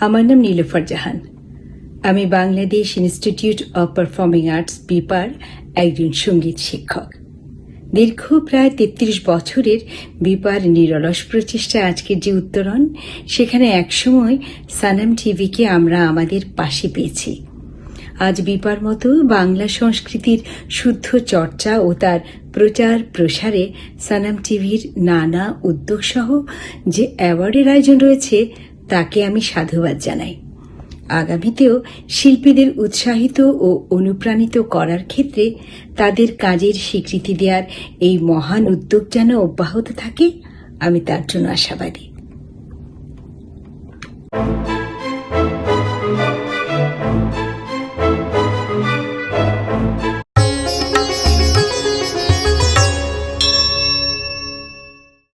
আমার নাম নীলোফার জাহান। আমি Bangladesh institute of performing arts বিপার একজন সংগীত শিক্ষক। দীর্ঘ প্রায় তেত্রিশ বছরের বিপার নিরলস প্রচেষ্টা আজকের যে উত্তরণ, সেখানে একসময় সানাম টিভিকে আমরা আমাদের পাশে পেয়েছি। আজ বিপার মতো বাংলা সংস্কৃতির শুদ্ধ চর্চা ও তার প্রচার প্রসারে সানাম টিভির নানা উদ্যোগ সহ যে অ্যাওয়ার্ডের আয়োজন রয়েছে তাকে আমি সাধুবাদ জানাই। আগামীতেও শিল্পীদের উৎসাহিত ও অনুপ্রাণিত করার ক্ষেত্রে তাদের কাজের স্বীকৃতি দেওয়ার এই মহান উদ্যোগ যেন অব্যাহত থাকে, আমি তার জন্য আশাবাদী।